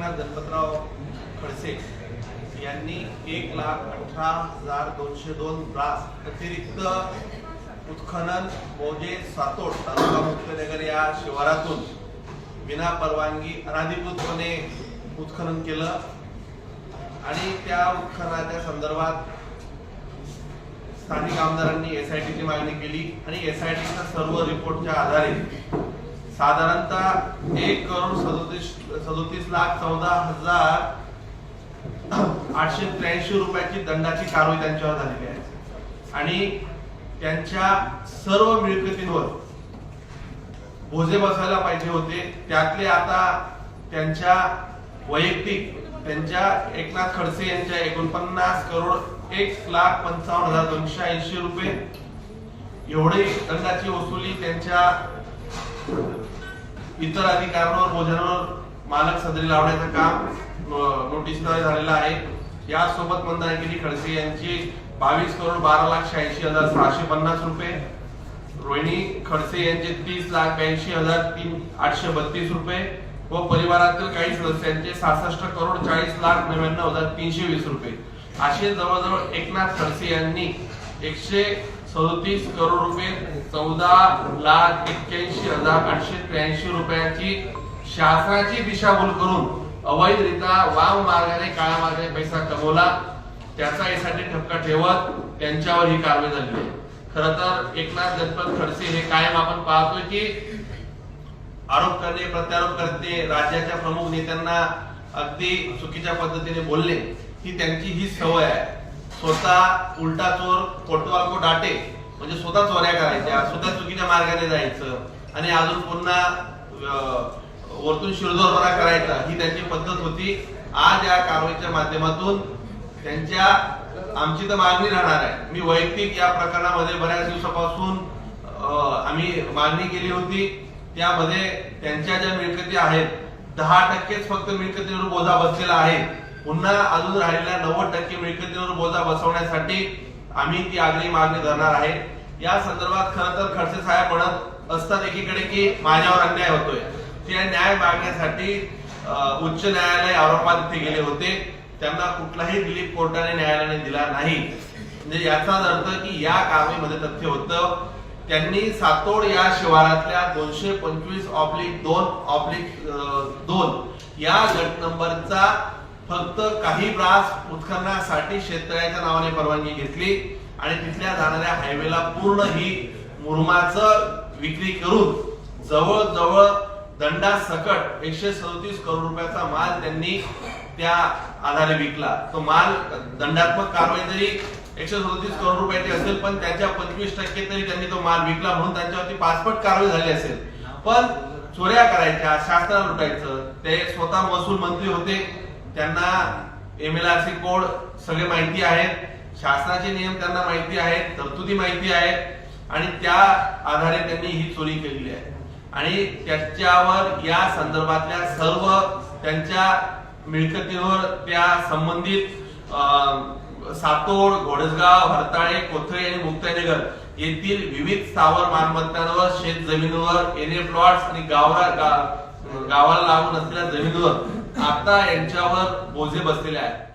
एकनाथ गणपतराव खडसे यांनी एक लाख अठरा हजार दोनशे दोन ब्रास अतिरिक्त उत्खनन मोजे सातोड तालुका मुख्यनगर या शिवारातून विना परवानगी अनाधिकृतपणे उत्खनन केलं. आणि त्या उत्खननाच्या संदर्भात स्थानिक आमदारांनी एस आय टीची मागणी केली. आणि एस आय एसआयटीच्या सर्व रिपोर्टच्या आधारे साधारणतः एक करोड सदोतीस सदोतीस लाख चौदा हजार आठशे त्र्याऐंशी रुपयाची दंडाची कारवाई त्यांच्यावर झालेली आहे. आणि त्यांच्या सर्व मिळकतींवर बोजे बसायला पाहिजे होते. त्यातले आता त्यांच्या वैयक्तिक त्यांच्या एकनाथ खडसे यांच्या एकोणपन्नास करोड एक लाख पंचावन्न हजार दोनशे ऐंशी रुपये एवढे दंडाची वसुली त्यांच्या इतर अधिकाऱ्यांवर बोजांवर मालक सदरी लावण्याचं काम नोटीसद्वारे झालेलं आहे. यासोबत मंदारगिरी खडसे यांची बावीस करोड बारा लाख शहाऐंशी हजार सहाशे पन्नास रुपये रोहिणी खडसे यांचे तीस लाख ब्याऐंशी हजार तीन आठशे बत्तीस रुपये व परिवारातील काही सदस्यांचे सहासष्ट करोड चाळीस लाख नव्याण्णव हजार तीनशे वीस रुपये. असे जवळजवळ एकनाथ खडसे यांनी एकशे सदतीस करोड रुपये चौदा लाख एक्क्याऐंशी हजार आठशे त्र्याऐंशी रुपयाची शासनाची दिशाभूल करून अवैधरित्या वाम मार्गाने काळ्या मार्गाने पैसा कमवला. त्याचा यासाठी ठपका ठेवत त्यांच्यावर ही कारवाई झाली आहे. खर तर एकनाथ गणपत खडसे हे कायम आपण पाहतोय की आरोप करणे प्रत्यारोप करणे राज्याच्या प्रमुख नेत्यांना अगदी चुकीच्या पद्धतीने बोलले ही त्यांची ही सवय आहे. स्वतः उलटा चोर कोटवाल को डाटे म्हणजे स्वतः चोऱ्या करायच्या स्वतः चुकीच्या मार्गाने जायचं आणि अजून पुन्हा वरतून शिरदोरपणा करायचा ही त्यांची पद्धत होती. आज या कारवाईच्या माध्यमातून त्यांच्या आमची तर मागणी राहणार आहे. मी वैयक्तिक या प्रकरणामध्ये बऱ्याच दिवसापासून आम्ही मागणी केली होती. त्यामध्ये त्यांच्या ज्या मिळकती आहेत दहा टक्केच फक्त मिळकतीवर बोजा बसलेला आहे. पुन्हा अजून राहिलेल्या नव्वद टक्के मिळकतीवर बोजा बसवण्यासाठी आम्ही ती आगळी मागणी धरणार आहे. या संदर्भात खर तर खडसे साहेब म्हणत असतात एकीकडे की माझ्यावर अन्याय होतोय. ते न्याय मागण्यासाठी उच्च न्यायालय औरंगाबाद इथे गेले होते. त्यांना कुठलाही दिलीप कोर्टाने न्यायालयाने दिला नाही. म्हणजे याचाच अर्थ की या कारवाईमध्ये तथ्य होतं त्यांनी सातोड या शिवारातल्या दोनशे पंचवीस ऑब्लिक दोन ऑब्लिक दोन या गट नंबरचा फक्त काही ब्रास उत्खननासाठी शेततळ्याच्या नावाने परवानगी घेतली आणि तिथल्या जाणाऱ्या हायवेला पूर्ण ही मुरमाचं विक्री करून जवळजवळ दंडा सकट एकशे सदतीस करोड रुपयाचा माल त्यांनी त्या आधारे विकला. तो माल दंडात्मक कारवाई जरी एकशे सदतीस करोड रुपयाची असेल पण त्याच्या पंचवीस टक्के तरी त्यांनी तो माल विकला म्हणून त्यांच्यावरती पाचपट कारवाई झाली असेल. पण चोऱ्या करायच्या शासनाला लुटायचं ते स्वतः महसूल मंत्री होते. त्यांना M L R C code सगळे माहिती आहेत. शासनाचे नियम त्यांना माहिती आहेत. तरतुदी माहिती आहेत. आणि त्या आधारे त्यांनी ही चोरी केलेली आहे. आणि त्याच्यावर या संदर्भातल्या सर्व त्यांच्या मिळकतीवर त्या संबंधित अं, सातोड घोडसगाव हरताळे कोथळे आणि मुक्ताईनगर येथील विविध स्थावर मालमत्तांवर शेत जमिनीवर एने प्लॉट्स आणि गावरा गावाला लागून असलेल्या जमिनीवर आता यांच्यावर बोजे बसलेले आहेत.